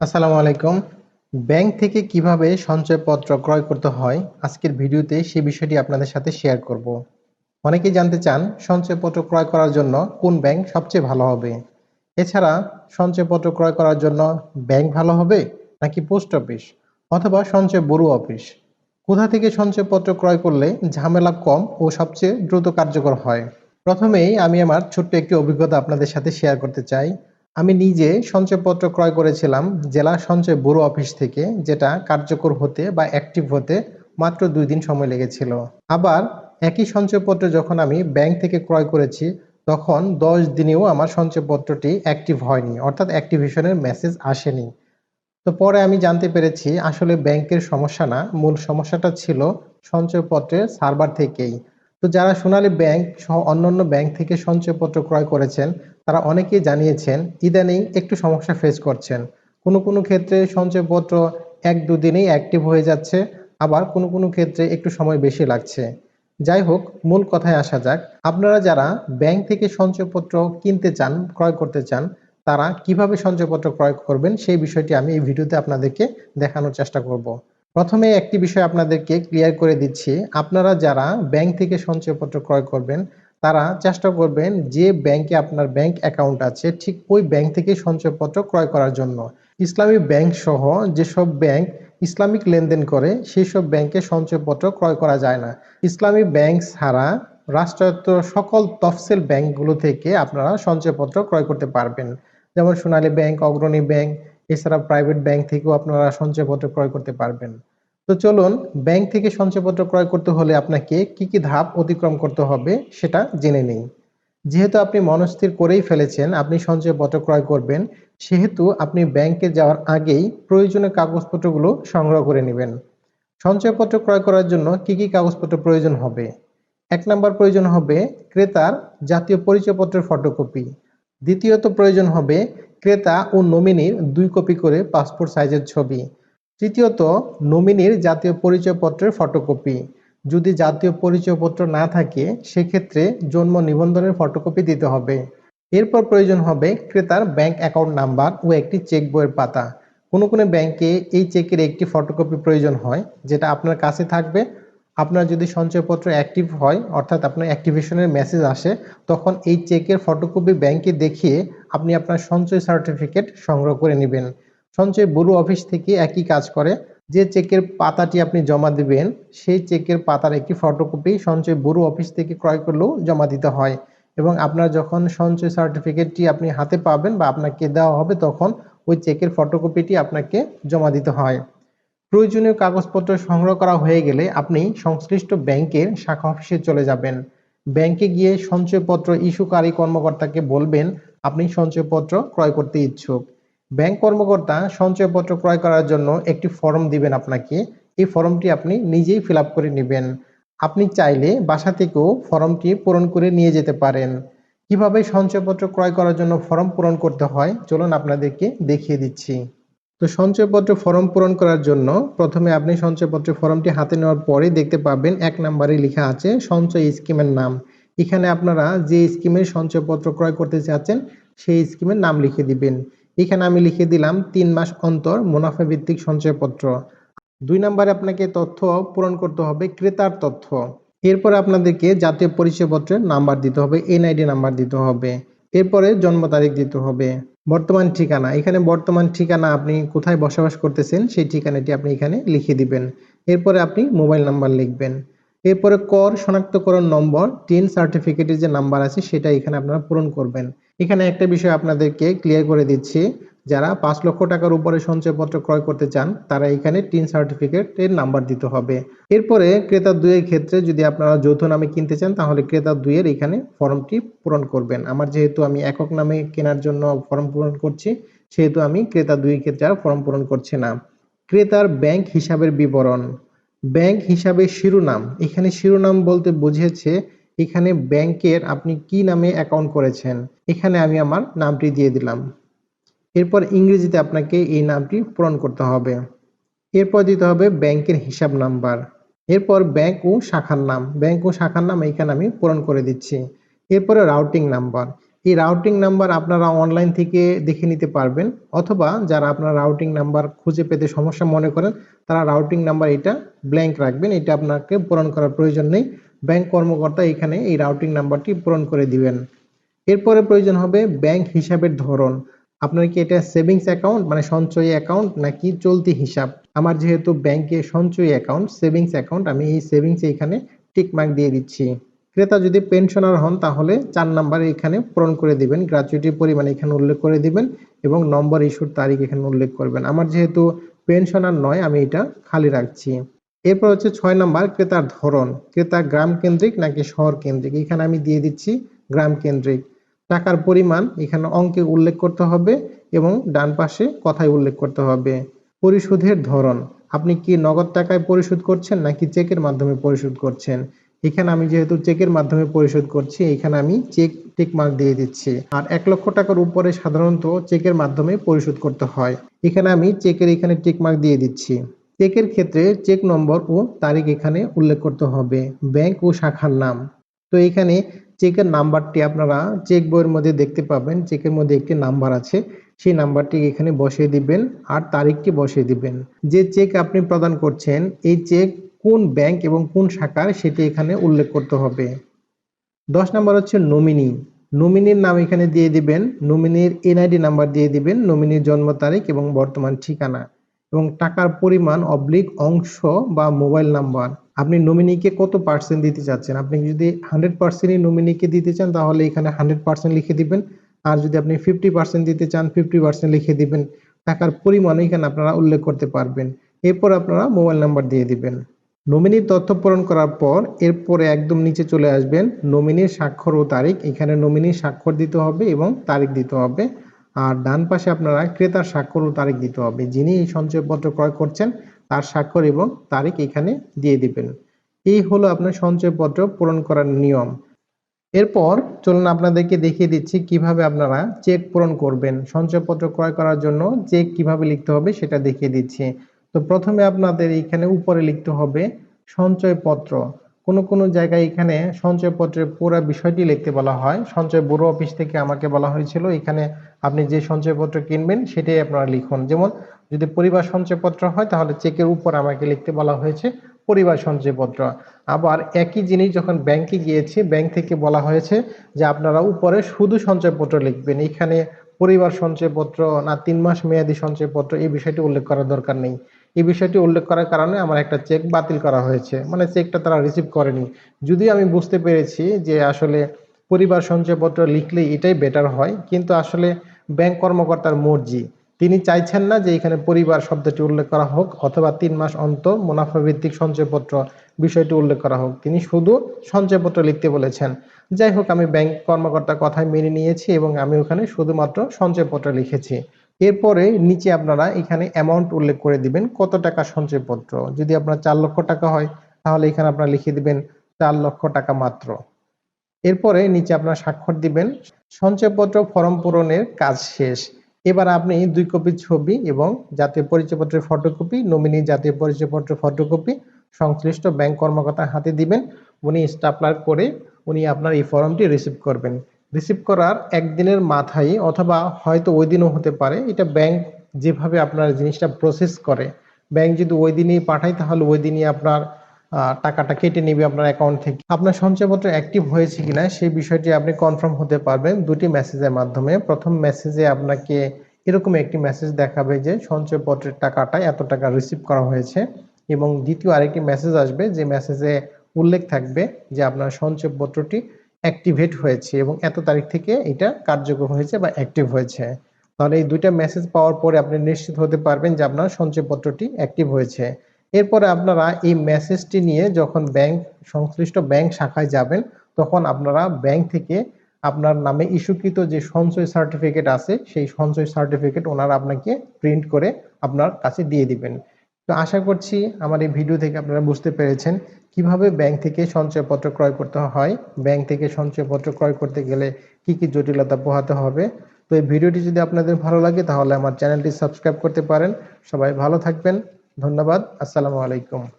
আসসালামু আলাইকুম। ব্যাংক থেকে কীভাবে সঞ্চয়পত্র ক্রয় করতে হয়, আজকের ভিডিওতে সেই বিষয়টি আপনাদের সাথে শেয়ার করব। অনেকেই জানতে চান সঞ্চয়পত্র ক্রয় করার জন্য কোন ব্যাংক সবচেয়ে ভালো হবে। এছাড়া, সঞ্চয়পত্র ক্রয় করার জন্য ব্যাংক ভালো হবে নাকি পোস্ট অফিস অথবা সঞ্চয় বড়ু অফিস? কোথা থেকে সঞ্চয়পত্র ক্রয় করলে ঝামেলা কম ও সবচেয়ে দ্রুত কার্যকর হয়? প্রথমেই আমি আমার ছোট্ট একটি অভিজ্ঞতা আপনাদের সাথে শেয়ার করতে চাই। আমি নিজে সঞ্চয়পত্র ক্রয় করেছিলাম জেলা সঞ্চয় ব্যুরো অফিস থেকে, যেটা কার্যকর হতে বা অ্যাক্টিভ হতে মাত্র দুই দিন সময় লেগেছিল। আবার একই সঞ্চয়পত্র যখন আমি ব্যাংক থেকে ক্রয় করেছি, তখন দশ দিনেও আমার সঞ্চয়পত্রটি অ্যাক্টিভ হয়নি, অর্থাৎ অ্যাক্টিভেশনের মেসেজ আসেনি। তো পরে আমি জানতে পেরেছি আসলে ব্যাংকের সমস্যা না, মূল সমস্যাটা ছিল সঞ্চয়পত্রের সার্ভার থেকেই। তো যারা সোনালী ব্যাংক সহ অন্যান্য ব্যাংক থেকে সঞ্চয়পত্র ক্রয় করেছেন, তারা অনেকেই জানিয়েছেন, ইদানিং একটু সমস্যা ফেস করছেন। কোনো কোনো ক্ষেত্রে সঞ্চয়পত্র এক দুদিনেই অ্যাক্টিভ হয়ে যাচ্ছে, আবার কোনো কোনো ক্ষেত্রে একটু সময় বেশি লাগছে। যাই হোক, মূল কথায় আসা যাক, আপনারা যারা ব্যাংক থেকে সঞ্চয়পত্র কিনতে চান, ক্রয় করতে চান, তারা কীভাবে সঞ্চয়পত্র ক্রয় করবেন সেই বিষয়টি আমি এই ভিডিওতে আপনাদেরকে দেখানোর চেষ্টা করব। প্রথমে একটি বিষয় আপনাদেরকে ক্লিয়ার করে দিচ্ছি। আপনারা যারা ব্যাংক থেকে সঞ্চয়পত্র ক্রয় করবেন, তারা চেষ্টা করবেন যে ব্যাংকে আপনার ব্যাংক অ্যাকাউন্ট আছে, ঠিক ওই ব্যাংক থেকে সঞ্চয়পত্র ক্রয় করার জন্য। ইসলামী ব্যাংক সহ যেসব ব্যাংক ইসলামিক লেনদেন করে সেই সব ব্যাংকে সঞ্চয়পত্র ক্রয় করা যায় না। ইসলামী ব্যাংক ছাড়া রাষ্ট্রায়ত্ত সকল তফসিল ব্যাংকগুলো থেকে আপনারা সঞ্চয়পত্র ক্রয় করতে পারবেন। যেমন সোনালী ব্যাংক, অগ্রণী ব্যাংক এছাড়া প্রাইভেট ব্যাংক থেকেও আপনারা সঞ্চয়পত্র ক্রয় করতে পারবেন। তো চলুন ব্যাংক থেকে সঞ্চয়পত্র ক্রয় করতে হলে আপনাকে কি কি ধাপ অতিক্রম করতে হবে সেটা জেনে নেই। যেহেতু আপনি মনস্থির করেই ফেলেছেন, আপনি সঞ্চয়পত্র ক্রয় করবেন, সেহেতু আপনি ব্যাংকে যাওয়ার আগেই প্রয়োজনীয় কাগজপত্রগুলো সংগ্রহ করে নেবেন। সঞ্চয়পত্র ক্রয় করার জন্য কি কি কাগজপত্র প্রয়োজন হবে? এক নম্বর প্রয়োজন হবে ক্রেতার জাতীয় পরিচয়পত্রের ফটোকপি দ্বিতীয়ত প্রয়োজন হবে ক্রেতা ও নমিনির দুই কপি করে পাসপোর্ট সাইজের ছবি। তৃতীয়ত, নমিনির জাতীয় পরিচয়পত্রের ফটোকপি। যদি জাতীয় পরিচয়পত্র না থাকে, সেক্ষেত্রে জন্ম নিবন্ধনের ফটোকপি দিতে হবে। এরপর প্রয়োজন হবে ক্রেতার ব্যাংক অ্যাকাউন্ট নাম্বার ও একটি চেক বইয়ের পাতা। কোনো কোনো ব্যাংকে এই চেকের একটি ফটোকপি প্রয়োজন হয়, যেটা আপনার কাছে থাকবে। আপনার যদি সঞ্চয়পত্র অ্যাক্টিভ হয়, অর্থাৎ আপনার অ্যাক্টিভেশনের মেসেজ আসে, তখন এই চেকের ফটোকপি ব্যাংকে দেখিয়ে আপনি আপনার সঞ্চয় সার্টিফিকেট সংগ্রহ করে নেবেন। সঞ্চয় ব্যুরো অফিস থেকে একই কাজ করে। যে চেকের পাতাটি আপনি জমা দিবেন, সেই চেকের পাতার একটি ফটোকপি সঞ্চয় ব্যুরো অফিস থেকে ক্রয় করলেও জমা দিতে হয়। এবং আপনার যখন সঞ্চয় সার্টিফিকেটটি আপনি হাতে পাবেন বা আপনাকে দেওয়া হবে, তখন ওই চেকের ফটোকপিটি আপনাকে জমা দিতে হয়। প্রয়োজনীয় কাগজপত্র সংগ্রহ করা হয়ে গেলে আপনি সংশ্লিষ্ট ব্যাংকের শাখা অফিসে চলে যাবেন। ব্যাংকে গিয়ে সঞ্চয়পত্র ইস্যুকারী কর্মকর্তাকে বলবেন আপনি সঞ্চয়পত্র ক্রয় করতে ইচ্ছুক। ব্যাংক কর্মকর্তা সঞ্চয়পত্র ক্রয় করার জন্য একটি ফর্ম দিবেন আপনাকে। এই ফর্মটি আপনি নিজেই ফিল করে নেবেন। আপনি চাইলে বাসা থেকেও ফর্মটি পূরণ করে নিয়ে যেতে পারেন। কীভাবে সঞ্চয়পত্র ক্রয় করার জন্য ফর্ম পূরণ করতে হয়, চলুন আপনাদেরকে দেখিয়ে দিচ্ছি। তো সঞ্চয়পত্র ফর্ম পূরণ করার জন্য প্রথমে আপনি সঞ্চয়পত্র ফর্মটি হাতে নেওয়ার পরে দেখতে পাবেন এক নম্বরে লেখা আছে, সঞ্চয় স্কিমের নাম। এখানে আপনারা যে স্কিমের সঞ্চয়পত্র ক্রয় করতে চাচ্ছেন, সেই স্কিমের নাম লিখে দিবেন। এখানে আমি লিখে দিলাম তিন মাস অন্তর মুনাফা ভিত্তিক সঞ্চয়পত্র। দুই নম্বরে আপনাকে তথ্য পূরণ করতে হবে, ক্রেতার তথ্য। এরপরে আপনাদেরকে জাতীয় পরিচয়পত্রের নাম্বার দিতে হবে, এনআইডি নাম্বার দিতে হবে। এরপরে জন্ম তারিখ দিতে হবে। বর্তমান ঠিকানা, এখানে বর্তমান ঠিকানা আপনি কোথায় বসবাস করতেছেন, সেই ঠিকানাটি আপনি এখানে লিখে দিবেন। এরপরে আপনি মোবাইল নাম্বার লিখবেন। এরপরে কর, শনাক্তকরণ নম্বর টিন সার্টিফিকেটের যে নাম্বার আছে সেটা এখানে আপনারা পূরণ করবেন। এখানে একটা বিষয় আপনাদেরকে ক্লিয়ার করে দিচ্ছি, যারা পাঁচ লক্ষ টাকার উপরে সঞ্চয়পত্র ক্রয় করতে চান, তারা এখানে টিন সার্টিফিকেটের নাম্বার দিতে হবে। এরপরে ক্রেতা দুয়ের ক্ষেত্রে যদি আপনারা যৌথ নামে কিনতে চান, তাহলে ক্রেতা দুয়ের এখানে ফর্মটি পূরণ করবেন। আমার যেহেতু আমি একক নামে কেনার জন্য ফর্ম পূরণ করছি, সেহেতু আমি ক্রেতা দুইয়ের ক্ষেত্রে আর ফর্ম পূরণ করছি না। ক্রেতার ব্যাংক হিসাবের বিবরণ। ব্যাংক হিসাবে শিরোনাম। এখানে শিরোনাম বলতে বুঝিয়েছে এখানে ব্যাংকের আপনি কি নামে অ্যাকাউন্ট করেছেন। এখানে আমি আমার নামটি দিয়ে দিলাম। এরপর ইংরেজিতে আপনাকে এই নামটি পূরণ করতে হবে। এরপর দিতে হবে ব্যাংকের হিসাব নাম্বার। এরপর ব্যাংক ও শাখার নাম। ব্যাংক ও শাখার নাম এখানে আমি পূরণ করে দিচ্ছি। এরপরে রাউটিং নাম্বার এই রাউটিং নাম্বার আপনারা অনলাইন থেকে দেখে নিতে পারবেন, অথবা যারা আপনার রাউটিং নাম্বার খুঁজে পেতে সমস্যা মনে করেন, তারা রাউটিং নাম্বার এটা ব্ল্যাঙ্ক রাখবেন, এটা আপনাকে পূরণ করার প্রয়োজন নেই। ব্যাংক কর্মকর্তা এখানে এই রাউটিং নাম্বারটি পূরণ করে দিবেন। এরপরে প্রয়োজন হবে ব্যাংক হিসাবের ধরন। আপনার কি এটা সেভিংস অ্যাকাউন্ট মানে সঞ্চয়ী অ্যাকাউন্ট নাকি চলতি হিসাব? আমার যেহেতু ব্যাংকে সঞ্চয়ী অ্যাকাউন্ট সেভিংস অ্যাকাউন্ট আমি এই সেভিংস এখানে টিক মার্ক দিয়ে দিচ্ছি। ক্রেতা যদি পেনশনার হন, তাহলে চার নাম্বার এখানে পূরণ করে দিবেন। গ্র্যাচুইটির পরিমাণ এখানে উল্লেখ করে দিবেন এবং নম্বর ইস্যুর তারিখ এখানে উল্লেখ করবেন। আমার যেহেতু পেনশনার নয়, আমি এটা খালি রাখছি। এরপর হচ্ছে ছয় নাম্বার, ক্রেতার ধরন। ক্রেতা গ্রাম কেন্দ্রিক নাকি শহর কেন্দ্রিক এখানে আমি দিয়ে দিচ্ছি গ্রাম কেন্দ্রিক টাকার পরিমাণ এখানে অঙ্কে উল্লেখ করতে হবে এবং ডান পাশে কথায় উল্লেখ করতে হবে। পরিশোধের ধরন। আপনি কি নগদ টাকায় পরিশোধ করছেন নাকি চেকের মাধ্যমে পরিশোধ করছেন? এখানে আমি যেহেতু চেকের মাধ্যমে পরিশোধ করছি, এখানে আমি চেক টিক মার্ক দিয়ে দিচ্ছি। আর এক লক্ষ টাকার উপরে সাধারণত চেকের মাধ্যমে পরিশোধ করতে হয়। এখানে আমি চেকের এখানে টিক মার্ক দিয়ে দিচ্ছি। চেকের ক্ষেত্রে চেক নম্বর ও তারিখ এখানে উল্লেখ করতে হবে, ব্যাংক ও শাখার নাম। তো এখানে চেকের নাম্বারটি আপনারা চেক বইয়ের মধ্যে দেখতে পাবেন, চেকের মধ্যে একটি নাম্বার আছে, সেই নাম্বারটি এখানে বসিয়ে দিবেন আর তারিখটি বসিয়ে দিবেন। যে চেক আপনি প্রদান করছেন, এই চেক কোন ব্যাংক এবং কোন শাখার সেটি এখানে উল্লেখ করতে হবে। দশ নাম্বার হচ্ছে নমিনি। নমিনির নাম এখানে দিয়ে দিবেন। নমিনির এনআইডি নাম্বার দিয়ে দিবেন। নমিনির জন্ম তারিখ এবং বর্তমান ঠিকানা এবং টাকার পরিমাণ অবলিক অংশ বা মোবাইল নাম্বার। আপনি নমিনিকে কত পার্সেন্ট দিতে চাচ্ছেন? আপনি যদি হান্ড্রেড পার্সেন্টই নমিনিকে দিতে চান, তাহলে এখানে হান্ড্রেড পার্সেন্ট লিখে দিবেন। আর যদি আপনি ফিফটি পার্সেন্ট দিতে চান ফিফটি পার্সেন্ট লিখে দিবেন। টাকার পরিমাণ এখানে আপনারা উল্লেখ করতে পারবেন। এরপর আপনারা মোবাইল নাম্বার দিয়ে দিবেন। নমিনির তথ্য পূরণ করার পর এরপরে একদম নিচে চলে আসবেন নমিনির স্বাক্ষর ও তারিখ। এখানে নমিনির স্বাক্ষর দিতে হবে এবং তারিখ দিতে হবে। আর ডান পাশে আপনারা ক্রেতার স্বাক্ষর ও তারিখ দিতে হবে। যিনি এই সঞ্চয়পত্র ক্রয় করছেন, তার স্বাক্ষর এবং তারিখ এখানে দিয়ে দিবেন। এই হলো আপনার সঞ্চয়পত্র পূরণ করার নিয়ম। এরপর চলুন আপনাদেরকে দেখিয়ে দিচ্ছি কীভাবে আপনারা চেক পূরণ করবেন। সঞ্চয়পত্র ক্রয় করার জন্য চেক কীভাবে লিখতে হবে সেটা দেখিয়ে দিচ্ছি। তো প্রথমে আপনাদের এখানে উপরে লিখতে হবে সঞ্চয়পত্র। কোনো কোনো জায়গায় এখানে সঞ্চয়পত্রের পুরো বিষয়টি লিখতে বলা হয়। সঞ্চয় ব্যুরো অফিস থেকে আমাকে বলা হয়েছিল, এখানে আপনি যে সঞ্চয়পত্র কিনবেন সেটাই আপনারা লিখুন। যেমন, যদি পরিবার সঞ্চয়পত্র হয়, তাহলে চেকের উপর আমাকে লিখতে বলা হয়েছে পরিবার সঞ্চয়পত্র। আবার একই জিনিস যখন ব্যাংকে গিয়েছি, ব্যাংক থেকে বলা হয়েছে যে আপনারা উপরে শুধু সঞ্চয়পত্র লিখবেন। এখানে পরিবার সঞ্চয়পত্র না তিন মাস মেয়াদি সঞ্চয়পত্র এই বিষয়টি উল্লেখ করার দরকার নেই। এই বিষয়টি উল্লেখ করার কারণে আমার একটা চেক বাতিল করা হয়েছে। মানে চেকটা তারা রিসিভ করেনি। যদি আমি বুঝতে পেরেছি যে আসলে পরিবার সঞ্চয়পত্র লিখলে এটাই বেটার হয়, কিন্তু আসলে ব্যাংক কর্মকর্তার মর্জি। তিনি চাইছেন না যে এখানে পরিবার শব্দটি উল্লেখ করা হোক অথবা তিন মাস অন্তর মুনাফা ভিত্তিক সঞ্চয়পত্র বিষয়টি উল্লেখ করা হোক। তিনি শুধু সঞ্চয়পত্র লিখতে বলেছেন, যাই হোক, আমি ব্যাংক কর্মকর্তার কথায় মেনে নিয়েছি এবং আমি ওখানে শুধুমাত্র সঞ্চয়পত্র লিখেছি। এরপরে নিচে আপনারা এখানে অ্যামাউন্ট উল্লেখ করে দিবেন, কত টাকা সঞ্চয়পত্র? যদি আপনার চার লক্ষ টাকা হয়, তাহলে এখানে আপনারা লিখে দিবেন চার লক্ষ টাকা মাত্র। এরপরে নিচে আপনার স্বাক্ষর দিবেন, সঞ্চয়পত্র ফর্ম পূরণের কাজ শেষ। এবার আপনি দুই কপি ছবি এবং জাতীয় পরিচয়পত্রের ফটোকপি নমিনি জাতীয় পরিচয়পত্রের ফটোকপি সংশ্লিষ্ট ব্যাংক কর্মকর্তার হাতে দিবেন। উনি স্টাপলার করে উনি আপনার এই ফর্মটি রিসিভ করবেন। রিসিভ করার একদিনের মাথায় অথবা হয়তো ওই দিনও হতে পারে, এটা ব্যাংক যেভাবে আপনার জিনিসটা প্রসেস করে। ব্যাংক যদি ওই দিনই পাঠায়, তাহলে ওই দিনই আপনার টাকাটা কেটে নেবে আপনার অ্যাকাউন্ট থেকে। আপনার সঞ্চয়পত্র অ্যাক্টিভ হয়েছে কিনা, সেই বিষয়টি আপনি কনফার্ম হতে পারবেন দুটি মেসেজের মাধ্যমে। প্রথম মেসেজে আপনাকে এরকম একটি মেসেজ দেখাবে যে সঞ্চয়পত্রের টাকাটা এত টাকা রিসিভ করা হয়েছে এবং দ্বিতীয় আরেকটি মেসেজ আসবে যে মেসেজে উল্লেখ থাকবে যে আপনার সঞ্চয়পত্রটি অ্যাক্টিভেট হয়েছে এবং এত তারিখ থেকে এটা কার্যকর হয়েছে বা অ্যাক্টিভ হয়েছে। তাহলে এই দুইটা মেসেজ পাওয়ার পরে আপনি নিশ্চিত হতে পারবেন যে আপনার সঞ্চয়পত্রটি অ্যাক্টিভ হয়েছে। এরপরে আপনারা এই মেসেজটি নিয়ে যখন ব্যাংক সংশ্লিষ্ট ব্যাংক শাখায় যাবেন, তখন আপনারা ব্যাংক থেকে আপনার নামে ইস্যুকৃত যে সঞ্চয় সার্টিফিকেট আছে, সেই সঞ্চয় সার্টিফিকেট ওনারা আপনাকে প্রিন্ট করে আপনার কাছে দিয়ে দিবেন। তো আশা করছি আমার এই ভিডিও থেকে আপনারা বুঝতে পেরেছেন কীভাবে ব্যাংক থেকে সঞ্চয়পত্র ক্রয় করতে হয়। ব্যাংক থেকে সঞ্চয়পত্র ক্রয় করতে গেলে কি কি জটিলতা পোহাতে হবে। তো এই ভিডিওটি যদি আপনাদের ভালো লাগে, তাহলে আমার চ্যানেলটি সাবস্ক্রাইব করতে পারেন। সবাই ভালো থাকবেন। ধন্যবাদ। আসসালামু আলাইকুম।